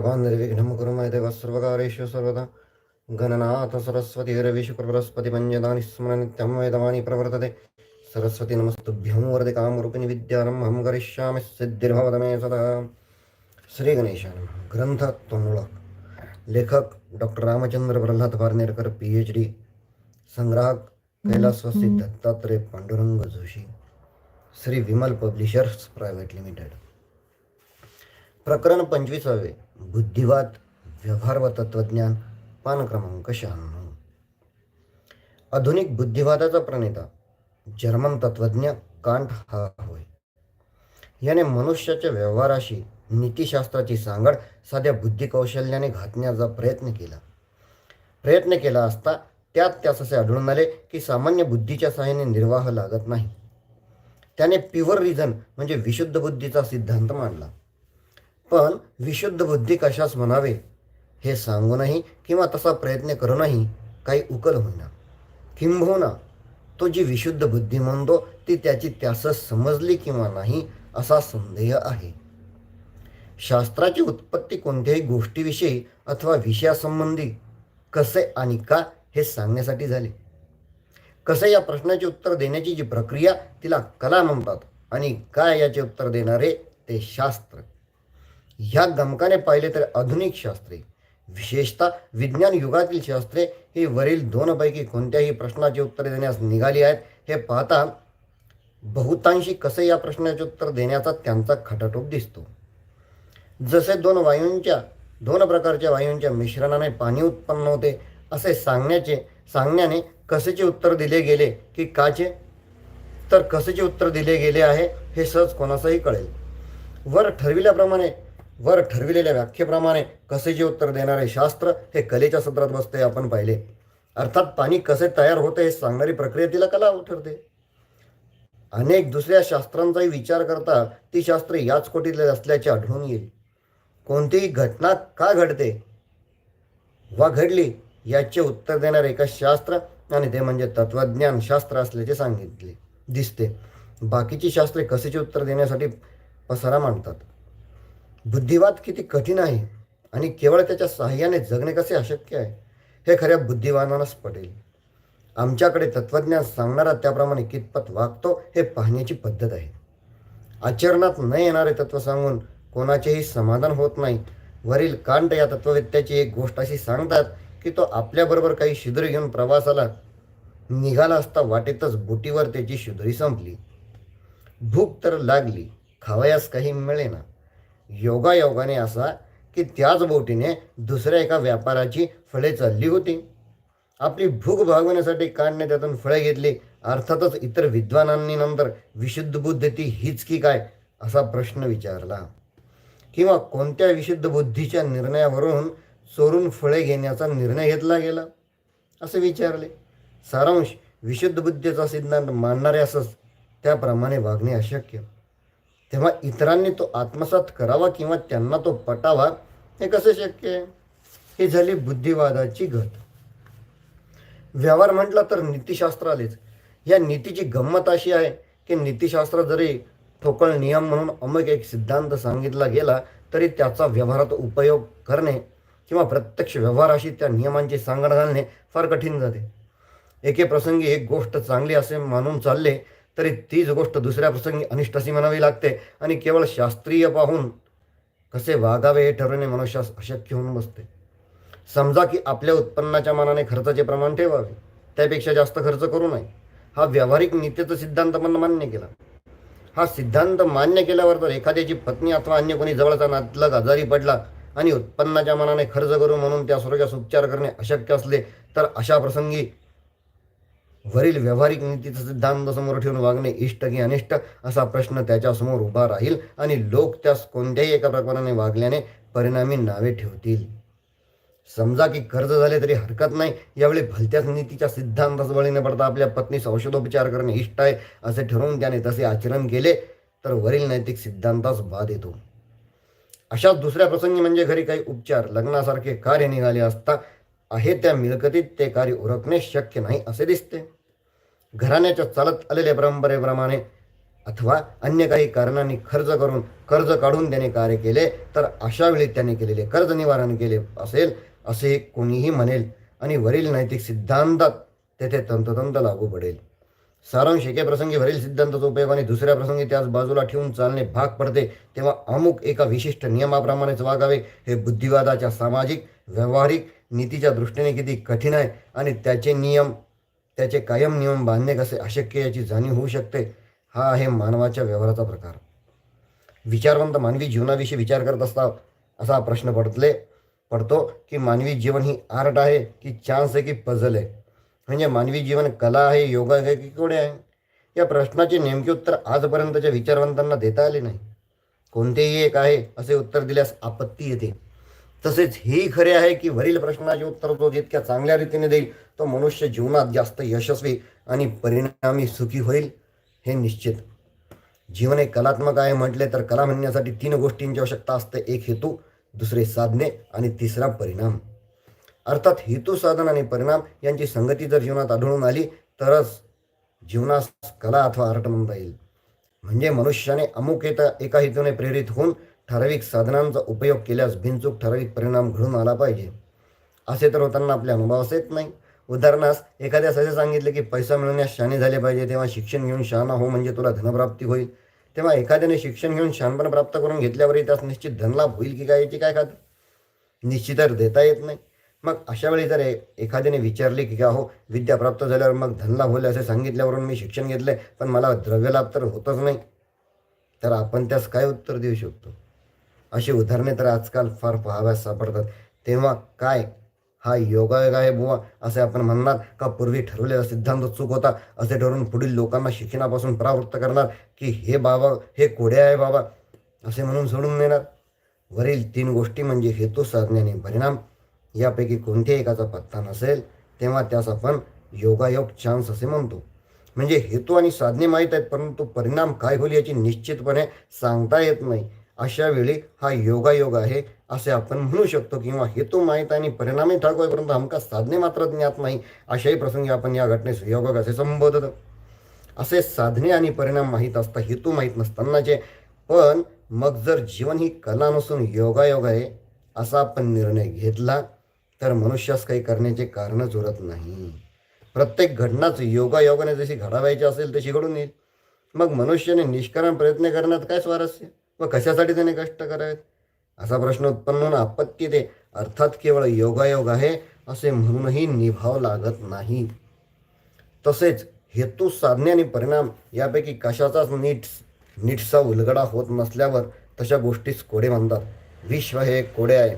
भगवान् निर्विघ्नं कुरु मे देवः सर्वकारेषु सर्वदा गणनाथ सरस्वती रविशुक्रबृहस्पतिपञ्चदानि स्मरनित्यं वेदवाणी प्रवर्तते सरस्वती नमस्तुभ्यं वरदे कामरूपिणि विद्यारम् अहं करिष्यामि सिद्धिर्भवत मे सदा श्री गणेशान ग्रंथ तोंडुळक लेखक doctor Ramchandra Pralhad Parnerkar P H D संग्राहक कैलासवासी Dattatray Pandurang Joshi Shri Vimal publishers private limited प्रकरण पंचवीसावे. बुद्धिवाद व्यवहार व तत्वज्ञान पान क्रमांक शहाण्णव. आधुनिक बुद्धिवादाचा प्रणेता जर्मन तत्वज्ञ कांट हा होय. याने मनुष्याच्या व्यवहाराशी नीतिशास्त्राची सांगड साध्या बुद्धिकौशल्याने घातण्याचा प्रयत्न केला. प्रयत्न केला असता त्यात त्यास असे आढळून आले की सामान्य बुद्धीच्या सहाय्याने निर्वाह लागत नाही. त्याने प्युअर रिझन म्हणजे विशुद्ध बुद्धीचा सिद्धांत मांडला. पण विशुद्ध बुद्धी कशास म्हणावे? हे सांगूनही किंवा तसा प्रयत्न करूनही काही उकल होईना. किंबहुना तो जी विशुद्ध बुद्धी म्हणतो ती त्याची त्यास समजली किंवा नाही असा संदेह आहे. शास्त्राची उत्पत्ती कोणत्याही गोष्टीविषयी अथवा विषयासंबंधी कसे आणि का हे सांगण्यासाठी झाले? कसे या प्रश्नाचे उत्तर देण्याची जी प्रक्रिया तिला कला म्हणतात आणि काय याचे उत्तर देणारे ते शास्त्र? ह्या गमकाने पाहिले तर आधुनिक शास्त्रे विशेषतः विज्ञान युगातील शास्त्रे ही वरील दोनपैकी कोणत्याही प्रश्नाचे उत्तर देण्यास निघाली आहेत हे पाहता बहुतांशी कसे या प्रश्नाचे उत्तर देण्याचा त्यांचा खटाटोप दिसतो. जसे दोन वायूंच्या दोन प्रकारच्या वायूंच्या मिश्रणाने पाणी उत्पन्न होते असे सांगण्याचे सांगण्याने कसेचे उत्तर दिले गेले की काचे? तर कसेचे उत्तर दिले गेले आहे हे सहज कोणासही कळेल. वर ठरविल्याप्रमाणे वर ठरविलेल्या व्याख्येप्रमाणे कसेचे उत्तर देणारे शास्त्र हे कलेच्या सत्रात बसते आपण पाहिले. अर्थात पाणी कसे तयार होते हे सांगणारी प्रक्रिया तिला कला ठरते अनेक दुसऱ्या शास्त्रांचाही विचार करता ती शास्त्रे याच कोटीतले असल्याचे आढळून येईल. कोणतीही घटना का घडते? वा घडली याचे उत्तर देणारे एका शास्त्र आणि ते म्हणजे तत्वज्ञान शास्त्र असल्याचे सांगितले दिसते. बाकीची शास्त्रे कसेचे उत्तर देण्यासाठी पसारा मांडतात? बुद्धिवाद किती कठीण आहे आणि केवळ त्याच्या सहाय्याने जगणे कसे अशक्य आहे हे खऱ्या बुद्धिवानांनाच पटेल आमच्याकडे तत्वज्ञान सांगणारा त्याप्रमाणे कितपत वागतो हे पाहण्याची पद्धत आहे. आचरणात न येणारे तत्व सांगून कोणाचेही समाधान होत नाही. वरील कांड या तत्ववेत्याची एक गोष्ट अशी सांगतात की तो आपल्याबरोबर काही शिदरी घेऊन प्रवासाला निघाला असता वाटेतच बोटीवर त्याची शिदरी संपली. भूक तर लागली खावयास काही मिळेना. योगायोगाने असा की त्याच बोटीने दुसऱ्या एका व्यापाराची फळे चालली होती. आपली भूक भागवण्यासाठी काढणे त्यातून फळे घेतली. अर्थातच इतर विद्वानांनी नंतर विशुद्ध बुद्ध ती हीच की काय असा प्रश्न विचारला. किंवा कोणत्या विशुद्ध बुद्धीच्या निर्णयावरून चोरून फळे घेण्याचा निर्णय घेतला गेला? असे विचारले. सारांश विशुद्ध बुद्धीचा सिद्धांत मानणारे असंच त्याप्रमाणे वागणे अशक्य. तेव्हा इतरांनी तो आत्मसात करावा किंवा त्यांना तो पटावा हे कसे शक्य? आहे ही झाली बुद्धिवादाची घट. व्यवहार म्हटला तर नीतिशास्त्र आलेच या नीतीची गंमत अशी आहे की नीतिशास्त्र जरी ठोकळ नियम म्हणून अमुक एक सिद्धांत सांगितला गेला तरी त्याचा व्यवहारात उपयोग करणे किंवा प्रत्यक्ष व्यवहाराशी त्या नियमांची सांगड घालणे फार कठीण जाते. एके प्रसंगी एक गोष्ट चांगली असे मानून चालले तरी तीच गोष्ट दुसऱ्या प्रसंगी अनिष्ट अशी म्हणावी लागते. आणि केवळ शास्त्रीय पाहून कसे वागावे हे ठरवणे मनुष्यास अशक्य होऊन बसते. समजा की आपल्या उत्पन्नाच्या मानाने खर्चाचे प्रमाण ठेवावे त्यापेक्षा जास्त खर्च करू नये. हा व्यावहारिक नीतीचा सिद्धांत पण मान्य केला. हा सिद्धांत मान्य केल्यावर तर एखाद्याची पत्नी अथवा अन्य कोणी जवळचा नातलग आजारी पडला आणि उत्पन्नाच्या मानाने खर्च करू म्हणून त्या स्वरूपास उपचार करणे अशक्य असले तर अशा प्रसंगी वरील व्यावहारिक नीतीचा सिद्धांत समोर ठेवून वागणे इष्ट की अनिष्ट असा प्रश्न त्याच्यासमोर उभा राहील आणि लोक त्यास कोणत्याही एका प्रकाराने वागल्याने परिणामी नावे ठेवतील. समजा की कर्ज झाले तरी हरकत नाही यावेळी भलत्याच नीतीच्या सिद्धांतास बळी न पडता आपल्या पत्नीस औषधोपचार करणे इष्ट आहे असे ठरवून त्याने तसे आचरण केले तर वरील नैतिक सिद्धांतास वाद येतो. अशाच दुसऱ्या प्रसंगी म्हणजे घरी काही उपचार लग्नासारखे कार्य निघाले असता आहे त्या मिळकतीत ते कार्य उरकणे शक्य नाही असे दिसते घराण्याच्या चालत आलेल्या परंपरेप्रमाणे अथवा अन्य काही कारणांनी खर्च करून कर्ज काढून त्याने कार्य केले तर अशा वेळी त्याने केलेले कर्ज निवारण केले असेल असे कोणीही म्हणेल आणि वरील नैतिक सिद्धांतात तेथे तंतोतंत लागू पडेल सारांश एके प्रसंगी वरील सिद्धांताचा उपयोग आणि दुसऱ्या प्रसंगी त्यास बाजूला ठेवून चालणे भाग पडते तेव्हा अमुक एका विशिष्ट नियमाप्रमाणेच वागावे हे बुद्धिवादाच्या सामाजिक व्यावहारिक नीतीच्या दृष्टीने किती कठीण आहे आणि त्याचे नियम त्याचे कायम नियम बांधणे कसे अशक्य याची जाणीव होऊ शकते हा आहे मानवाच्या व्यवहाराचा प्रकार. विचारवंत मानवी जीवनाविषयी विचार करत असता असा प्रश्न पडतले पडतो की मानवी जीवन ही आर्ट आहे की चान्स आहे की पझल आहे. म्हणजे मानवी जीवन कला आहे योगा आहे की कोडे आहे? या प्रश्नाचे नेमके उत्तर आजपर्यंतच्या विचारवंतांना देता आले नाही. कोणतेही एक आहे असे उत्तर दिल्यास आपत्ती येते. तसेच हेही खरे आहे की वरील प्रश्नाचे उत्तर तो जितक्या चांगल्या रीतीने देईल तो मनुष्य जीवनात जास्त यशस्वी आणि परिणामी सुखी होईल हे निश्चित. जीवन हे कलात्मक आहे म्हटले तर कला म्हणण्यासाठी तीन गोष्टींची आवश्यकता असते एक हेतू दुसरे साधने आणि तिसरा परिणाम. अर्थात हेतू साधन आणि परिणाम यांची संगती जर जीवनात आढळून आली तरच जीवनास कला अथवा आर्ट म्हणता येईल. म्हणजे मनुष्याने अमुक एका एका हेतूने प्रेरित होऊन ठराविक साधनांचा उपयोग केल्यास बिनचूक ठराविक परिणाम घडून आला पाहिजे. असे तर होताना आपल्या अनुभवास येत नाही. उदाहरणास एखाद्यास असे सांगितले की पैसा मिळवण्यास शहाणे झाले पाहिजे तेव्हा शिक्षण घेऊन शहाणा हो म्हणजे तुला धनप्राप्ती होईल. तेव्हा एखाद्याने शिक्षण घेऊन शहाणपण प्राप्त करून घेतल्यावरही त्यास निश्चित धनलाभ होईल की काय याची काय खात्री? निश्चितच देता येत नाही. मग अशा वेळी जर एखाद्याने विचारले की का हो विद्या प्राप्त झाल्यावर मग धनलाभ होईल? असे सांगितल्यावरून मी शिक्षण घेतले पण मला द्रव्यलाभ तर होतच नाही. तर आपण त्यास काय उत्तर देऊ शकतो? अशी उदाहरणे तर आजकाल फार पहाव्यास सापडतात. तेव्हा काय? हा योगायोग आहे बुवा असे आपण म्हणणार का पूर्वी ठरवलेला सिद्धांत चूक होता असे ठरवून पुढील लोकांना शिक्षणापासून प्रावृत्त करणार की हे बाबा हे कोडे आहे बाबा असे म्हणून सोडून देणार. वरील तीन गोष्टी म्हणजे हेतू साधने आणि परिणाम यापैकी कोणत्याही एकाचा पत्ता नसेल तेव्हा त्यास आपण योगायोग चान्स असे म्हणतो. म्हणजे हेतू आणि साधने माहीत आहेत परंतु परिणाम काय होईल याची निश्चितपणे सांगता येत नाही. अशा वेळी हा योगायोग आहे असे आपण म्हणू शकतो किंवा हेतू माहीत आणि परिणामही ठाक आहे परंतु हमका साधने मात्र ज्ञात नाही. अशाही प्रसंगी आपण या घटनेस योगायोग असे संबोधत. असे साधने आणि परिणाम माहीत असता हेतू माहीत नसतानाचे. पण मग जर जीवन ही कला नसून योगायोग आहे असा आपण निर्णय घेतला तर मनुष्यास काही करण्याचे कारणच उरत नाही. प्रत्येक घटनाच योगायोगाने जशी घडावायची असेल तशी घडून येईल. मग मनुष्याने निष्कारण प्रयत्न करण्यात काय स्वारस्य? मग कशासाठी त्याने कष्ट करावेत? असा प्रश्न उत्पन्न होणं आपत्ती ते. अर्थात केवळ योगायोग आहे असे म्हणूनही निभाव लागत नाही. तसेच हेतू साधने आणि परिणाम यापैकी कशाचाच नीट नीटसा उलगडा होत नसल्यावर तशा गोष्टीस कोडे म्हणतात. विश्व हे एक कोडे आहे.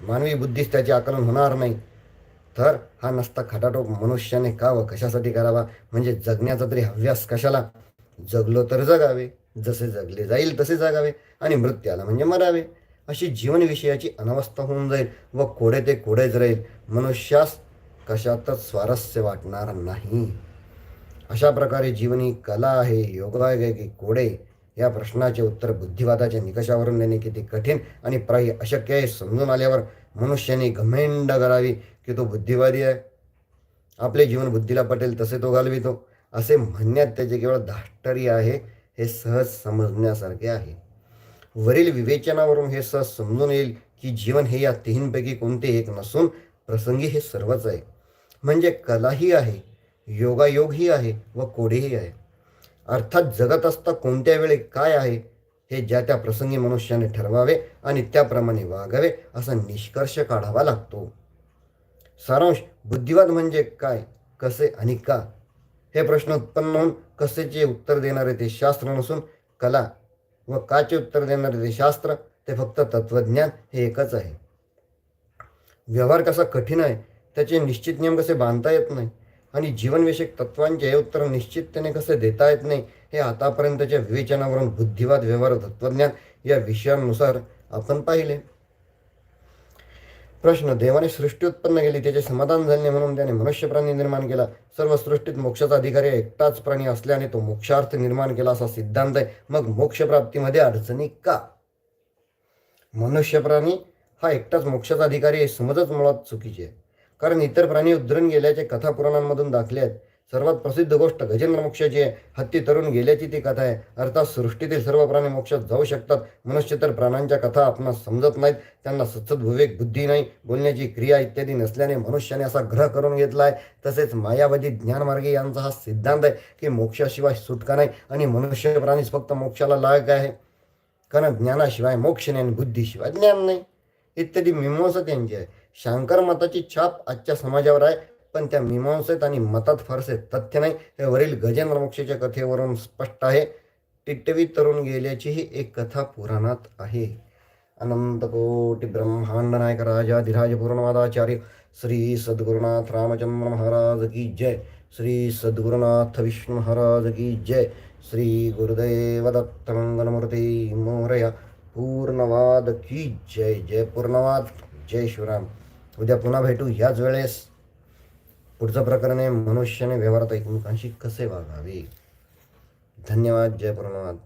मानवी बुद्धीस त्याचे आकलन होणार नाही. तर हा नसता खटाटोप मनुष्याने का व कशासाठी करावा? म्हणजे जगण्याचा तरी हव्यास कशाला? जगलो तर जगावे. जसे जगले जाईल तसे जगावे आणि मृत्याला म्हणजे मरावे. अशी जीवनविषयाची अनवस्था होऊन जाईल व कोडे ते कोडेच राहील. मनुष्यास कशातच स्वारस्य वाटणार नाही. अशा प्रकारे जीवन ही कला आहे योगायोग आहे की कोडे? या प्रश्नाचे उत्तर बुद्धिवादाच्या निकषावरून देणे किती कठीण आणि प्राय अशक्य आहे समजून आल्यावर मनुष्याने घमेंड करावी की तो बुद्धिवादी आहे. आपले जीवन बुद्धीला पटेल तसे तो घालवितो. असे म्हणण्यात त्याचे केवळ धाष्टरी आहे. हे सहज समजण्यासारखे आहे. वरील विवेचनावरून हे सहज समजून येईल की जीवन हे या तिन्हीपैकी कोणते एक नसून प्रसंगी हे सर्वच आहे. म्हणजे कलाही आहे योगायोगही आहे व कोडेही आहे. अर्थात जगत असता कोणत्या वेळी काय आहे हे ज्या त्या प्रसंगी मनुष्याने ठरवावे आणि त्याप्रमाणे वागावे असा निष्कर्ष काढावा लागतो. सारांश बुद्धिवाद म्हणजे काय कसे आणि का? हे प्रश्न उत्पन्न होऊन कसेचे उत्तर देणारे ते शास्त्र नसून कला व काचे उत्तर देणारे ते शास्त्र ते फक्त तत्वज्ञान हे एकच आहे. व्यवहार कसा कठीण आहे त्याचे निश्चित नियम कसे बांधता येत नाही आणि जीवनविषयक तत्वांचे हे उत्तर निश्चिततेने कसे देता येत नाही हे आतापर्यंतच्या विवेचनावरून बुद्धिवाद व्यवहार तत्वज्ञान या विषयांनुसार आपण पाहिले. प्रश्न देवाने सृष्टी उत्पन्न केली त्याचे समाधान झाले म्हणून त्याने मनुष्य प्राणी निर्माण केला. सर्व सृष्टीत मोक्षाचा अधिकारी एकटाच प्राणी असल्याने तो मोक्षार्थ निर्माण केला असा सिद्धांत आहे. मग मोक्षप्राप्तीमध्ये अडचणी का? मनुष्य प्राणी हा एकटाच मोक्षाचा अधिकारी आहे समजच मुळात चुकीची आहे. कारण इतर प्राणी उद्धरण गेल्याचे कथा पुराणांमधून दाखले आहेत. सर्वात प्रसिद्ध गोष्ट गजेंद्र मोक्षाची आहे. हत्ती तरुण गेल्याची ती कथा आहे. अर्थात सृष्टीतील सर्व प्राणी मोक्षात जाऊ शकतात. मनुष्य तर प्राण्यांच्या कथा आपणास समजत नाहीत. त्यांना सतत विवेक बुद्धी नाही. बोलण्याची क्रिया इत्यादी नसल्याने मनुष्याने असा ग्रह करून घेतला आहे. तसेच मायावादी ज्ञानमार्गी यांचा हा सिद्धांत आहे की मोक्षाशिवाय सुटका नाही आणि मनुष्य प्राणीच फक्त मोक्षाला लायक आहे. कारण ज्ञानाशिवाय मोक्ष नाही आणि बुद्धीशिवाय ज्ञान नाही. इत्यादी मीमांसा त्यांची आहे. शांकर मताची छाप आजच्या समाजावर आहे. पण त्या मीमांसेत आणि मतात फारसे तथ्य नाही. हे वरील गजेंद्र मोक्षाच्या कथेवरून स्पष्ट आहे. टिटवी तरुण गेल्याचीही एक कथा पुराणात आहे. अनंतकोटी ब्रह्मांड नायक राजाधिराज पूर्णवादाचार्य श्री सद्गुरुनाथ रामचंद्र महाराज की जय. श्री सद्गुरुनाथ विष्णू महाराज की जय. श्री गुरुदेव दत्त मंगलमूर्ती मोरया पूर्णवाद की जय. जय पूर्णवाद. जय शिवराम उद्या पुन्हा भेटू ह्याच वेळेस. पुढचं प्रकरण आहे मनुष्याने व्यवहारात एकमेकांशी कसे वागावे? धन्यवाद जय पूर्णवाद